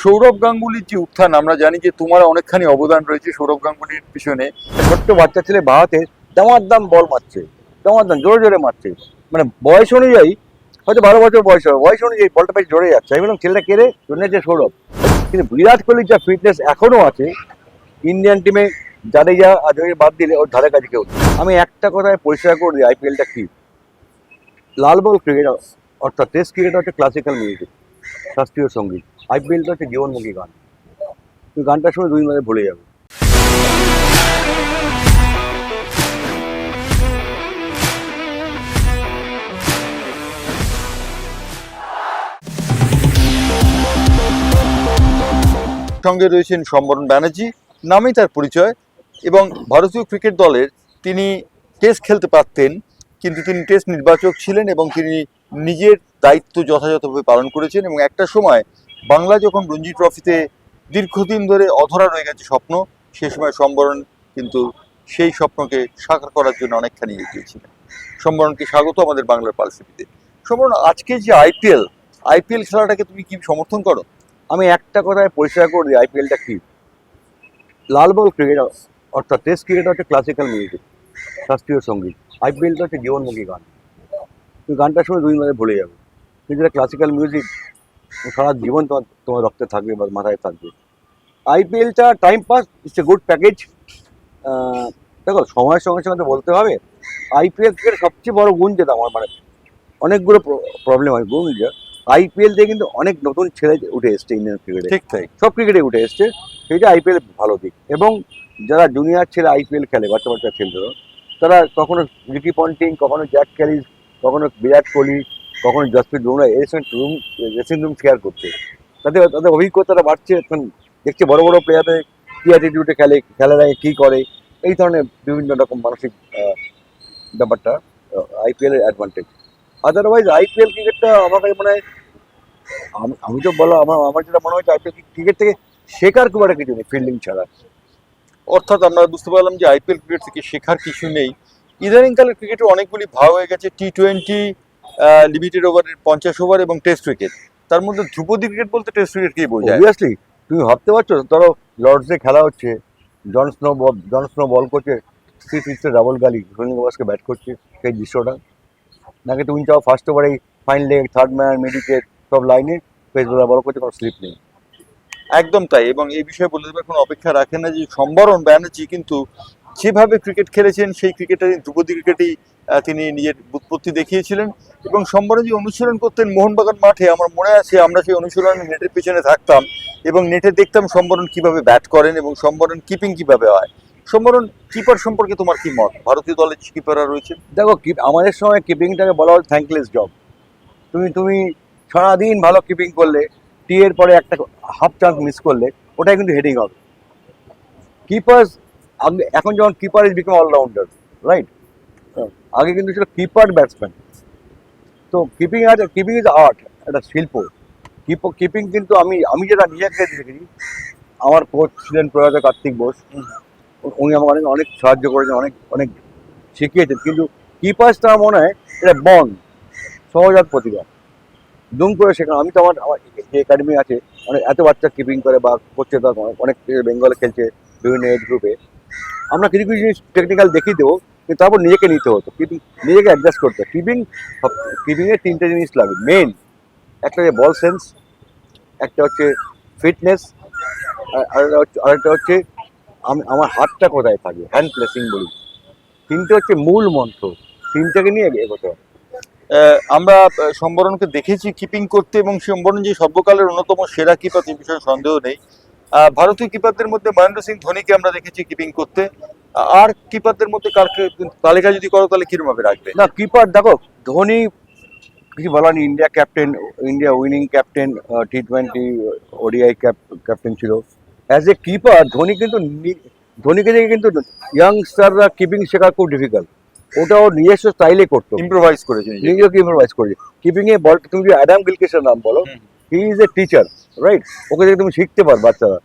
সৌরভ গাঙ্গুলির যে উত্থান, আমরা জানি যে তোমার অনেকখানি অবদান রয়েছে সৌরভ গাঙ্গুলির পিছনে। ছোট্ট বাচ্চা ছেলে বাহাতে দামার দাম বল মারছে, দামার দাম জোরে জোরে মারছে। মানে বয়স অনুযায়ী, হয়তো বারো বছর বয়স হবে, বয়স অনুযায়ী বলটা বেশ জোরে যাচ্ছে আমি বললাম, ছেলেটা কেড়ে যে সৌরভ। কিন্তু বিরাট কোহলির যা ফিটনেস এখনও আছে ইন্ডিয়ান টিমে জাডেজা আজকে বাদ দিলে ওর ধারে কাছে কেউ আমি একটা কথায় পরিষ্কার করে দিই আইপিএলটা কি? লাল বল ক্রিকেট অর্থাৎ টেস্ট ক্রিকেট হচ্ছে ক্লাসিক্যাল মিউজিক শাস্ত্রীয় সংগীত। আইপিএলটা হচ্ছে জীবনমুখী গান। তুমি গানটা শুনে দুই মাসে ভুলে যাবে। সঙ্গে রয়েছেন সম্বরণ ব্যানার্জি, নামেই তার পরিচয়, এবং ভারতীয় ক্রিকেট দলের তিনি টেস্ট খেলতে পারতেন, কিন্তু তিনি টেস্ট নির্বাচক ছিলেন এবং তিনি নিজের দায়িত্ব যথাযথভাবে পালন করেছেন এবং একটা সময় বাংলা যখন রঞ্জি ট্রফিতে দীর্ঘদিন ধরে অধরা রয়ে গেছে স্বপ্ন, সে সময় সম্বরণ কিন্তু সেই স্বপ্নকে সাকার করার জন্য অনেকখানি এগিয়েছিলেন সম্বরণকে স্বাগত আমাদের বাংলার পালসিপিতে সম্বরণ, আজকে যে আইপিএল আইপিএল খেলাটাকে তুমি কি সমর্থন করো? আমি একটা কথায় পরিষ্কার করে দিই, আইপিএলটা কি? লাল বল ক্রিকেট, অর্থাৎ টেস্ট ক্রিকেট হচ্ছে ক্লাসিক্যাল মিউজিক শাস্ত্রীয় সংগীত। আইপিএলটা হচ্ছে জীবনমুখী গান। তুমি গানটা শুনে দুই মাসে ভুলে যাবে। কিন্তু ক্লাসিক্যাল মিউজিক সারা জীবন তোমার তোমার রক্তে থাকবে বা মাথায় থাকবে। আইপিএলটা time pass it's a good package দেখো সময়ের সঙ্গে সঙ্গে তো বলতে হবে আইপিএল থেকে সবচেয়ে বড় গুণ যেটা আমার মানে অনেকগুলো প্রবলেম হয় গুণ যে আইপিএল থেকে কিন্তু অনেক নতুন ছেলে উঠে এসছে ইন্ডিয়ান ক্রিকেটে ঠিক তাই। সব ক্রিকেটে উঠে এসছে সেইটা আইপিএল ভালো দিক। এবং যারা জুনিয়র ছেলে আইপিএল খেলে বাচ্চা বাচ্চা ছেলেরা তারা কখনো রিকি পন্টিং কখনো জ্যাক ক্যালিস কখনো বিরাট কোহলি কখনো জসপ্রীত বুমরা এর রুম ড্রেসিং রুম শেয়ার করছে। তাদের তাদের অভিজ্ঞতাটা বাড়ছে, এখন দেখছে বড় বড় প্লেয়ারদের কী অ্যাটিটিউডে খেলে খেলার আগে কী করে। এই ধরনের বিভিন্ন রকম মানসিক ব্যাপারটা আইপিএল এর অ্যাডভান্টেজ আদারওয়াইজ আইপিএল ক্রিকেটটা আমার কাছে মনে হয়, আমি আমি তো বলো, আমার আমার যেটা মনে হচ্ছে আইপিএল ক্রিকেট থেকে শেখার খুব একটা কিছু নেই ফিল্ডিং ছাড়া। অর্থাৎ আমরা বুঝতে পারলাম যে আইপিএল ক্রিকেট থেকে শেখার কিছু নেই। ইদানিংকালের ক্রিকেটে অনেকগুলি ভাগ হয়ে গেছে টি টোয়েন্টি লিমিটেড ওভারের পঞ্চাশ ওভার এবং টেস্ট ক্রিকেট তার মধ্যে ধ্রুপদী ক্রিকেট বলতে টেস্ট ক্রিকেটকেই বোঝায়? অবভিয়াসলি তুমি ভাবতে পারছ ধরো লর্ডসে খেলা হচ্ছে জন স্নো বল জন স্নো বল করছে থ্রি সিক্সে ডাবল গালি রোহিঙ্গ বাসকে ব্যাট করছে সেই দৃশ্যটা। নাকি তুমি চাও ফার্স্ট ওভারেই ফাইন লেগ থার্ড ম্যান মেডিকেট সব লাইনে পেস বোলার বল করছে কোনো স্লিপ নেই। একদম তাই এবং এই বিষয়ে বলতে দেবার কোনো অপেক্ষা রাখে না যে সম্বরণ ব্যানার্জি কিন্তু যেভাবে ক্রিকেট খেলেছেন সেই ক্রিকেটারই ধ্রুপদী ক্রিকেটেই তিনি নিজের বুৎপত্তি দেখিয়েছিলেন এবং সম্বরণ যে অনুশীলন করতেন মোহনবাগান মাঠে, আমার মনে আছে আমরা সেই অনুশীলনে নেটের পিছনে থাকতাম এবং নেটে দেখতাম সম্বরণ কীভাবে ব্যাট করেন এবং সম্বরণ কিপিং কীভাবে হয়। সম্বরণ কিপার সম্পর্কে তোমার কি মত? ভারতীয় দলের কিপাররা রয়েছে দেখো আমাদের সময় কিপিংটাকে বলা হয় থ্যাঙ্কলেস জব তুমি তুমি সারাদিন ভালো কিপিং করলে, টি এর পরে একটা হাফ চান্স মিস করলে, ওটাই কিন্তু হেডিং হবে। কিপার এখন যখন keeper is become allrounder right আগে কিন্তু ছিল কিপার ব্যাটসম্যান তো কিপিং আছে কিপিং ইজ আর্ট একটা শিল্প। কিপ কিপিং কিন্তু আমি আমি যেটা নিজেকে দেখেছি, আমার কোচ ছিলেন প্রয়াত কার্তিক বোস। উনি আমাকে অনেক অনেক সাহায্য করেছেন, অনেক অনেক শিখিয়েছেন। কিন্তু কিপার্সটা আমার মনে হয়, এটা বন, সহজাত প্রতিভা। দুম করে শেখানো। আমি তো আমার আমার যে একাডেমি আছে অনেক এত বাচ্চা কিপিং করে বা করছে অনেক বেঙ্গলে খেলছে, বিভিন্ন এজ গ্রুপে আমরা কিছু কিছু জিনিস টেকনিক্যাল দেখিয়ে দেবো। কিন্তু তারপর নিজেকে নিতে হতো। কিপিং নিজেকে অ্যাডজাস্ট করতে কিপিং কিপিংয়ে তিনটে জিনিস লাগে। মেন একটা হচ্ছে বল সেন্স একটা হচ্ছে ফিটনেস আরেকটা হচ্ছে আমি, আমার হাতটা কোথায় থাকবে হ্যান্ড প্লেসিং বলি। তিনটে হচ্ছে মূল মন্ত্র। তিনটাকে নিয়ে এগোতে হবে। আমরা সম্বরণকে দেখেছি কিপিং করতে এবং সম্বরণ যে সর্বকালের অন্যতম সেরা কিপার এই বিষয়ে সন্দেহ নেই ভারতীয় কিপারদের মধ্যে মহেন্দ্র সিং ধোনিকে আমরা দেখেছি কিপিং করতে। আর কিপারদের মধ্যে কারকে তালিকা যদি করো তাহলে কিরম ভাবে রাখবে? না কিপার দেখো ধোনি কিছু বলার India captain India winning captain T twenty O D I captain ছিল। অ্যাজ এ কিপার ধোনি কিন্তু ধোনিকে দেখে কিন্তু ইয়াংস্টাররা কিপিং শেখা খুব ডিফিকাল্ট ওটা ওর নিজস্ব স্টাইলে করতো। ইম্প্রোভাইজ করেছে নিজে। নিজেকে ইম্প্রোভাইজ করেছে। কিপিংয়ে বল তুমি যদি অ্যাডাম গিলকেসের নাম বলো। He is a teacher right okay দেখে তুমি শিখতে পার বাচ্চারা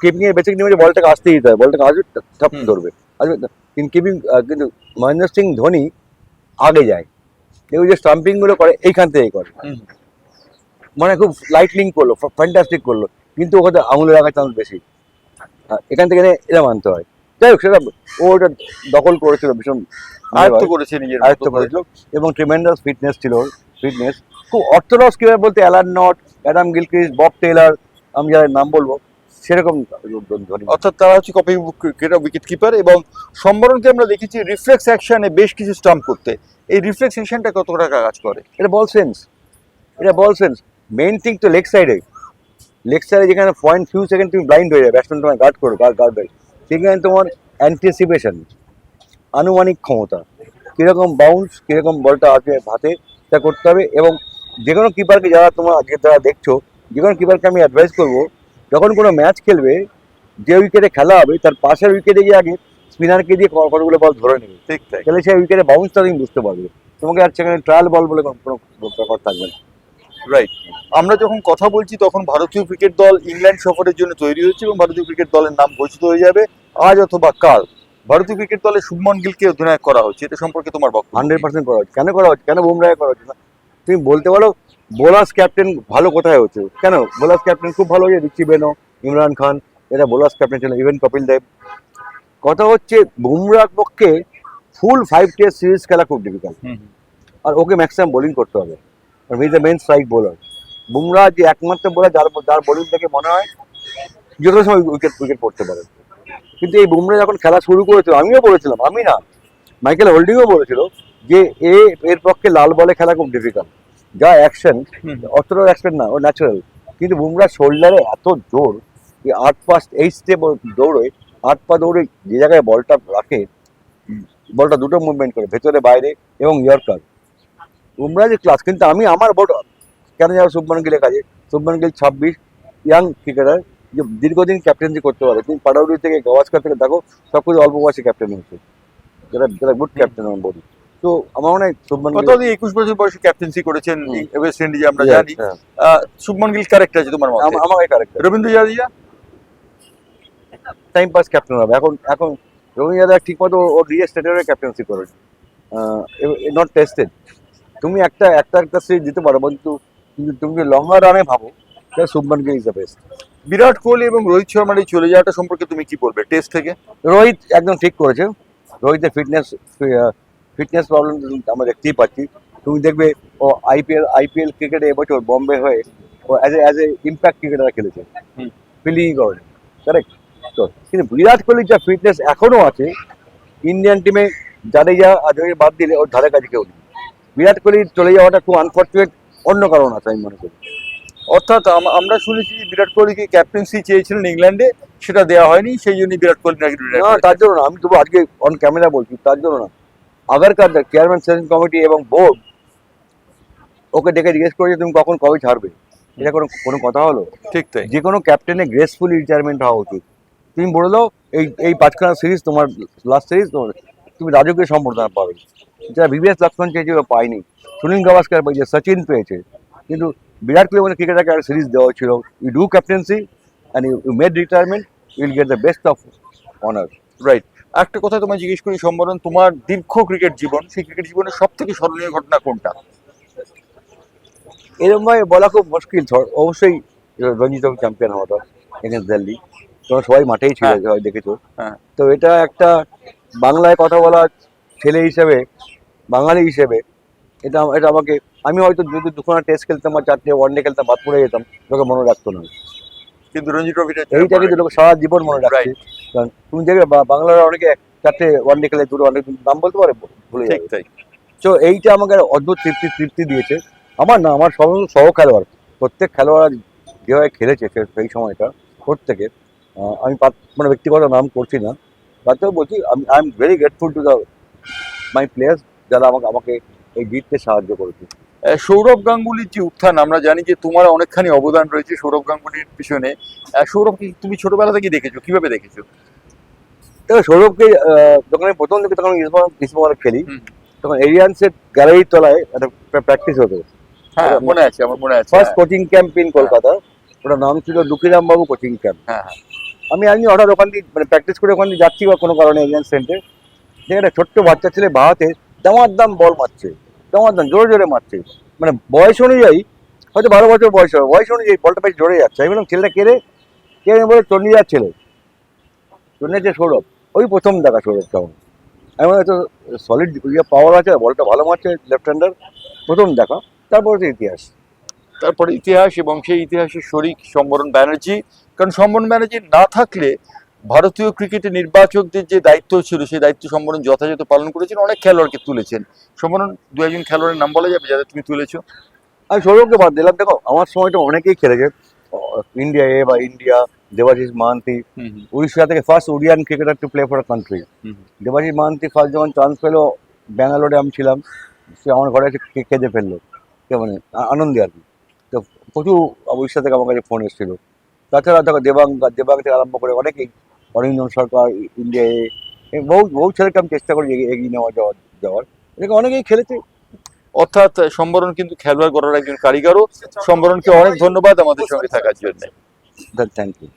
কিপিং এর বেসিক নিয়মে বলটাকে আসতে দিতে হয় বলটাকে আসবে ঠাপ ধরবে। আসবে কিন্তু কিপিং কিন্তু মহেন্দ্র সিং ধোনি আগে যায়। কেউ যে স্টাম্পিংগুলো করে এইখান থেকে করে। মানে খুব লাইটলিং করল ফ্যান্টাস্টিক করল। কিন্তু ওখানে আঙুলে রাখার চান্স বেশি। এখান থেকে এরা মানতে হয়। যাই হোক সেটা ও ওটা দখল করেছিল ভীষণ আয়ত্ত করেছে নিজের আয়ত্ত করেছিল। এবং ট্রিমেন্ডাস ফিটনেস ছিল ফিটনেস খুব অর্থোডক্স কীভাবে বলতে Alan Knott Adam Gilchrist Bob Taylor আমি যাদের নাম বলব সেরকম অর্থাৎ তারা হচ্ছে কপি উইকেট কিপার এবং সম্বরণকে আমরা দেখেছি রিফ্লেক্স অ্যাকশনে বেশ কিছু স্টাম্প করতে। এই রিফ্লেক্স অ্যাকশনটা কত টাকা কাজ করে? এটা বল সেন্স এটা বল সেন্স মেইন থিং তো লেগ সাইডে লেগ সাইডে যেখানে পয়েন্ট ফিউ সেকেন্ড তুমি ব্লাইন্ড হয়ে যাবে ব্যাটসম্যান তোমার গার্ড করো গার্ড গার্ড সেখানে তোমার অ্যান্টিসিপেশন আনুমানিক ক্ষমতা। কীরকম বাউন্স কীরকম বলটা আছে হাতে তা করতে হবে এবং যে কোনো কিপারকে যারা তোমার আজকে যারা দেখছ যে কোনো কিপারকে আমি অ্যাডভাইস করব যখন কোনো ম্যাচ খেলবে যে উইকেটে খেলা হবে তার পাশের উইকেটে গিয়ে আগে স্পিনারকে দিয়ে কতগুলো বল ধরে নেবে। ঠিক তাই তাহলে সেই উইকেটে বাউন্সটা তুমি বুঝতে পারবে। তোমাকে আর সেখানে ট্রায়াল বল বলে কোনো ব্যাপার থাকবে না। রাইট আমরা যখন কথা বলছি তখন ভারতীয় ক্রিকেট দল ইংল্যান্ড সফরের জন্য তৈরি হচ্ছে এবং ভারতীয় ক্রিকেট দলের নাম ঘোষিত হয়ে যাবে আজ অথবা কাল। ভারতীয় ক্রিকেট দলে শুভমন গিলকে অধিনায়ক করা হচ্ছে এটা সম্পর্কে তোমার বক্তব্য হান্ড্রেড পার্সেন্ট করা হচ্ছে। কেন করা হচ্ছে? কেন বুমরায় করা হচ্ছে? না তুমি বলতে পারো বোলার্স ক্যাপ্টেন ভালো কোথায় হচ্ছে? কেন? বোলার্স ক্যাপ্টেন খুব ভালো হয়েছে রিচি বেনো ইমরান খান এরা বোলার্স ক্যাপ্টেন ছিল ইভেন কপিল দেব। কথা হচ্ছে বুমরার পক্ষে ফুল ফাইভ টেস্ট সিরিজ খেলা খুব ডিফিকাল্ট আর ওকে ম্যাক্সিমাম বোলিং করতে হবে। আর with the main strike bowler Bumrah যে একমাত্র বোলার যার যার বোলিং থেকে মনে হয় যে কোনো সময় উইকেট উইকেট পড়তে পারে। কিন্তু এই বুমরা যখন খেলা শুরু করেছিল আমিও বলেছিলাম আমি না মাইকেল হোল্ডিংও বলেছিল যে এ এর পক্ষে লাল বলে খেলা খুব ডিফিকাল্ট যা অ্যাকশন অতটা অ্যাকশন না ও ন্যাচারাল কিন্তু বুমরার শোল্ডারে এত জোর যে আট পাস এই স্টেপ দৌড়ে আট পা দৌড়ে যে জায়গায় বলটা রাখে বলটা দুটো মুভমেন্ট করে ভেতরে বাইরে এবং ইয়র্কার বুমরা যে ক্লাস কিন্তু আমি আমার বোর্ড কেন যাব শুভমান গিলের কাজে। শুভমান গিল ছাব্বিশ ইয়াং ক্রিকেটার যে দীর্ঘদিন ক্যাপ্টেন্সি করতে পারে। তুমি পাটাউরি থেকে গাওয়াস্কার থেকে দেখো সব কিছু অল্প বয়সে ক্যাপ্টেন হয়েছে। যেটা যেটা গুড ক্যাপ্টেন আমি বলি তো আমার মনে শুভমান একুশ বছর বয়সে ক্যাপ্টেন্সি করেছেন ওয়েস্ট ইন্ডিজে আমরা জানি। শুভমন গিল ক্যারেক্টার আছে তোমার মতে? আম- আমাকে correct Ravindra Jadeja? Time pass captain হবে। এখন এখন রবীন্দ্র যাদব ঠিক মতো ও ক্যাপ্টেন্সি করে নট টেস্টেড তুমি একটা একটা একটা সিরিজ দিতে পারো কিন্তু কিন্তু তুমি লঙ্গার রানে ভাবো তাহলে Shubman Gill is the best Virat Kohli এবং রোহিত শর্মার এই চলে যাওয়াটা সম্পর্কে তুমি কি বলবে? টেস্ট থেকে? রোহিত একদম ঠিক করেছে। রোহিতের ফিটনেস ফিটনেস প্রবলেম আমরা দেখতেই পাচ্ছি। তুমি দেখবে ও আইপিএল আইপিএল ক্রিকেটে এবছর বম্বে হয়ে ও as a as a impact cricketer খেলেছে। হুম। ফিলিং করে কারেক্ট তো কিন্তু বিরাট কোহলির যা ফিটনেস এখনও আছে ইন্ডিয়ান টিমে আর ধোনি বাদ দিলে ওর ধারে কাছে কেউ নেই। বিরাট কোহলির চলে যাওয়াটা খুব আনফর্চুনেট অন্য কারণ আছে আমি মনে করি। অর্থাৎ আমরা শুনেছি যে বিরাট কোহলিকে ক্যাপ্টেন্সি চেয়েছিলেন ইংল্যান্ডে সেটা দেওয়া হয়নি সেই জন্য বিরাট কোহলি নাকি। তার জন্য না আমি তবু আজকে অন ক্যামেরা বলছি তার জন্য না। আগরকার চেয়ারম্যান সেলেকশন কমিটি এবং বোর্ড ওকে ডেকে জিজ্ঞেস করেছে তুমি কখন কবে ছাড়বে? এটা কোনো কোনো কথা হলো? ঠিক তাই। যে কোনো ক্যাপ্টেনের গ্রেসফুলি রিটায়ারমেন্ট হওয়া উচিত। তুমি বলে দাও এই এই পাঁচখানা সিরিজ তোমার লাস্ট সিরিজ তোমার তুমি রাজকীয় সম্বর্ধনা পাবে। যারা ভিভিএস লক্ষ্মণ চেয়েছিল পায়নি। সুনীল গাভাস্কার পেয়েছে সচিন পেয়েছে। কিন্তু বিরাট কোহলি মানে ক্রিকেটারকে একটা সিরিজ দেওয়া ছিল you do captaincy and you made retirement you'll get the best of honour right একটা কথা তোমায় জিজ্ঞেস করি সম্বরণ তোমার দীর্ঘ ক্রিকেট জীবন সেই ক্রিকেট জীবনের সব থেকে স্মরণীয় ঘটনা কোনটা এরকম ভাবে বলা খুব মুশকিল অবশ্যই রঞ্জি ট্রফি চ্যাম্পিয়ন হওয়াটা এগেন্স্ট দিল্লি তোমরা সবাই মাঠেই ছিল হ্যাঁ। দেখেছ হ্যাঁ। তো এটা একটা বাংলায় কথা বলা ছেলে হিসেবে বাঙালি হিসেবে এটা এটা আমাকে আমি হয়তো যদি দুখানা টেস্ট খেলতাম বা চারটে ওয়ানডে খেলতাম বাদ পড়ে যেতাম তোকে মনে রাখতো না কিন্তু রঞ্জি ট্রফিটা এইটা কিন্তু লোক সারা জীবন মনে রাখছে। কারণ তুমি দেখবে বাংলার অনেকে চারটে ওয়ানডে খেলে দুটো ওয়ানডে নাম বলতে পারে ভুলে ঠিক তাই। তো এইটা আমাকে অদ্ভুত তৃপ্তি তৃপ্তি দিয়েছে। আমার না আমার সমস্ত সহ খেলোয়াড় প্রত্যেক খেলোয়াড় যেভাবে খেলেছে সেই সময়টা প্রত্যেকে আমি মানে ব্যক্তিগত নাম করছি না। তাতেও বলছি আমি I am very grateful to the my players যারা আমাকে আমাকে এই জিততে সাহায্য করেছে। সৌরভ গাঙ্গুলির যে উত্থান আমরা জানি যে তোমার অনেকখানি অবদান রয়েছে সৌরভ গাঙ্গুলির পিছনে। সৌরভকে তুমি ছোটবেলা থেকে দেখেছ কীভাবে দেখেছ? সৌরভকে যখন আমি প্রথম দিকে তখন ইসমাল খেলি। তখন এরিয়ান্সের গ্যালারির তলায় একটা প্র্যাকটিস হতো। হ্যাঁ মনে আছে আমার মনে আছে first coaching camp in Kolkata ওটার নাম ছিল দুঃখীরাম বাবু কোচিং ক্যাম্প হ্যাঁ আমি আমি হঠাৎ ওখান দিয়ে মানে প্র্যাকটিস করে ওখান দিয়ে যাচ্ছি বা কোনো কারণে এলিয়ান সেন্টার দেখে একটা ছোট্ট বাচ্চা ছেলে বাহাতে দামার দাম বল মারছে। দামার জোরে জোরে মারছে। মানে বয়স অনুযায়ী, হয়তো বারো বছর বয়স হবে, বয়স অনুযায়ী বলটা বেশ জোরে যাচ্ছে। আমি বললাম, ছেলেটা কেড়ে কেড়ে বলে চন্ডিদার ছেলে। চন্ডিদার যে সৌরভ, ওই প্রথম দেখা সৌরভ কেমন আমি বললাম তো সলিড ইয়ে পাওয়ার আছে, বলটা ভালো মারছে লেফট হ্যান্ডার প্রথম দেখা, তারপরে তো ইতিহাস। তারপরে ইতিহাস এবং সেই ইতিহাসের শরিক সম্বরণ ব্যানার্জি, কারণ সম্বরণ ব্যানার্জি না থাকলে ভারতীয় ক্রিকেটে নির্বাচকদের যে দায়িত্ব ছিল সেই দায়িত্ব সম্বরণ যথাযথ পালন করেছেন অনেক খেলোয়াড়কে তুলেছেন। সম্বরণ দু একজন খেলোয়াড়ের নাম বলা যাবে যাদের তুমি তুলেছো। আমি সৌরভকে বাদ দিলাম। দেখো আমার সময়টা অনেকেই খেলেছে। ইন্ডিয়া এ বা ইন্ডিয়া দেবাশিস মাহান্তি উড়িষ্যা থেকে first Odian cricketer to play for a country. Debashis Mahanti first যখন চান্স পেল ব্যাঙ্গালোরে আমি ছিলাম। সে আমার ঘরে এসে কেঁদে ফেলল। কে মানে আনন্দে আর কি। তো প্রচুর উড়িষ্যা থেকে আমার কাছে ফোন এসেছিল। তাছাড়া দেখো দেবাং দেবাং থেকে আরম্ভ করে অনেকেই অরিন্দম সরকার ইন্ডিয়া এ বহু বহু ছেলেকে আমি চেষ্টা করি এগিয়ে নেওয়া যাওয়ার যাওয়ার। এটাকে অনেকেই খেলেছে। অর্থাৎ সম্বরণ কিন্তু খেলোয়াড় করার একজন কারিগরও। সম্বরণকে অনেক ধন্যবাদ আমাদের সঙ্গে থাকার জন্য। Thank you